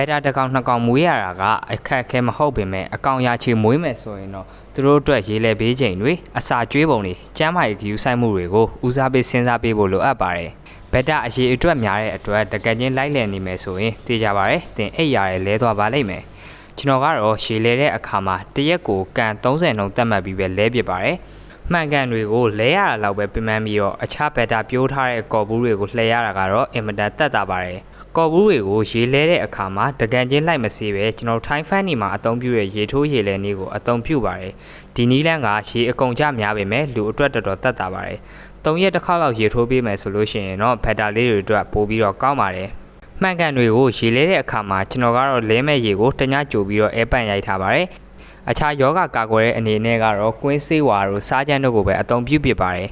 က်တာတစ်ကောင်နှစ်ကောင်မွေးရတာကအခက်အခဲမဟုတ်ပေမဲ့အကောင်ရာချီမွေးမယ်ဆိုရင်တော့သူတို့အတွက်ရေးလဲပေးချိန်တွေအစာကျွေးပုံတွေကျန်းမာရေးဂရုစိုက်မှုတွေကိုဦးစားပေးစဉ်းစားပေးဖို့လိုအပ်ပါတယ်ဘက်တာအရေးအတွက်များတဲ့အတွက်တကယ်ချင်းလိုက်လည်နေမယ်ဆိုရင်သိကြပါရယ်တင်အိတ်ရရဲလဲသွားပါလိမ့်မယ်ကျွန်တော်ကတော့ရှည်လဲတဲ့အခါမှာတရက်ကိုကန်30နှုန်းတက်မှတ်ပြီးပဲလဲပြပါတယ်မှန်ကန်တွေကိုလဲရတာလောက်ပဲပြမှန်းပြီးတော့အခြားဘက်တာပြိုးထားတဲ့ကော်ဘူးတွေကိုလှည့်ရတာကတော့အင်မတန်တက်တာပါတယ် ကော်ဘူးတွေကိုရေလဲတဲ့အခါမှာတကန်ချင်းလိုက်မစေးပဲကျွန်တော်ထိုင်းဖန်နေမှာအသုံးပြုတဲ့ရေထိုးရေလဲနည်းကိုအသုံးပြုပါတယ်ဒီနည်းလမ်းကရေအကုန်ကြများပေမဲ့လူအတွက်တော်တော်တက်တာပါတယ်၃ရက်တစ်ခါလောက်ရေထိုးပေးမယ်ဆိုလို့ရှိရင်တော့ဘက်တာလေးတွေအတွက်ပိုပြီးတော့ကောင်းပါတယ်မှန်ကန်တွေကိုရေလဲတဲ့အခါမှာကျွန်တော်ကတော့လဲမဲ့ရေကိုတညကြိုပြီးတော့အဲပန့်ရိုက်ထားပါတယ်အခြားယောဂကာကွယ်တဲ့အနေနဲ့ကတော့ကွင်းဆေးဝါတို့စားကြမ်းတို့ကိုပဲအသုံးပြုဖြစ်ပါတယ်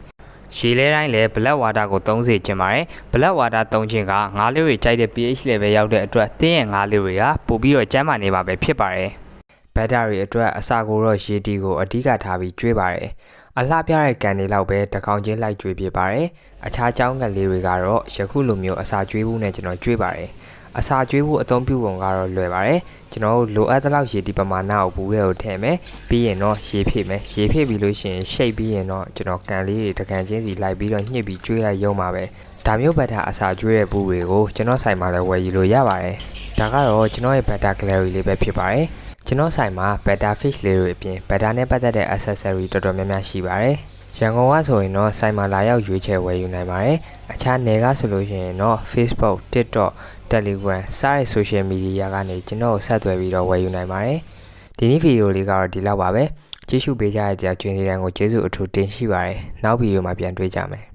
ရေလဲတိုင်းလည်း black water ကိုသုံးစေချင်ပါတယ် black water သုံးခြင်းကငါးလေးတွေကြိုက်တဲ့ pH level ရောက်တဲ့အတွက်တင်းရဲ့ငါးလေးတွေကပိုပြီးတော့ကျန်းမာနေပါပဲဖြစ်ပါတယ်ဘက်တာတွေအတွက်အစာကိုတော့ရေတီကိုအဓိကထားပြီးကျွေးပါတယ်အလှပြတဲ့ကန်တွေလောက်ပဲတစ်ကောင်ချင်းလိုက်ကျွေးပြပါတယ်အခြားကြောင်းကန်လေးတွေကတော့ယခုလိုမျိုးအစာကျွေးဖို့နဲ့ကျွန်တော်ကျွေးပါတယ် အစာကျွေးဖို့အသုံးပြုပုံကတော့လွယ်ပါတယ်ကျွန်တော်တို့လိုအပ်တဲ့လောက်ရေတီပမာဏကိုဘူးရဲကိုထည့်မယ်ပြီးရင်တော့ရေဖြည့်မယ်ရေဖြည့်ပြီးလို့ရှိရင်ရှိတ်ပြီးရင်တော့ကျွန်တော်ကန်လေးတွေတကန်ချင်းစီလိုက်ပြီးတော့ညှစ်ပြီးကျွေးလိုက်ရုံပါပဲဒါမျိုးဘက်တာအစာကျွေးတဲ့ဘူးတွေကိုကျွန်တော်ဆိုင်မှာလည်းဝယ်ယူလို့ရပါတယ်ဒါကတော့ကျွန်တော်ရဲ့ဘက်တာ gallery လေးပဲဖြစ်ပါတယ် ကျွန်တော်ဆိုင်မှာ beta fish လေးတွေအပြင် beta နဲ့ပတ်သက်တဲ့ accessory တော်တော်များများရှိပါတယ်ရန်ကုန်ကဆိုရင်တော့ဆိုင်မှာလာရောက်ရွေးချယ်ဝယ်ယူနိုင်ပါတယ်အခြားနယ်ကဆိုလို့ရှိရင်တော့ Facebook TikTok Telegram စတဲ့ social media ကနေကျွန်တော်ကိုဆက်သွယ်ပြီးတော့ဝယ်ယူနိုင်ပါတယ်ဒီနေ့ဗီဒီယိုလေးကတော့ဒီလောက်ပါပဲကြည့်ရှုပေးကြတဲ့ကြောင့်ကျွင်းလေးတန်းကိုကျေးဇူးအထူးတင်ရှိပါတယ်နောက်ဗီဒီယိုမှာပြန်တွေ့ကြမယ်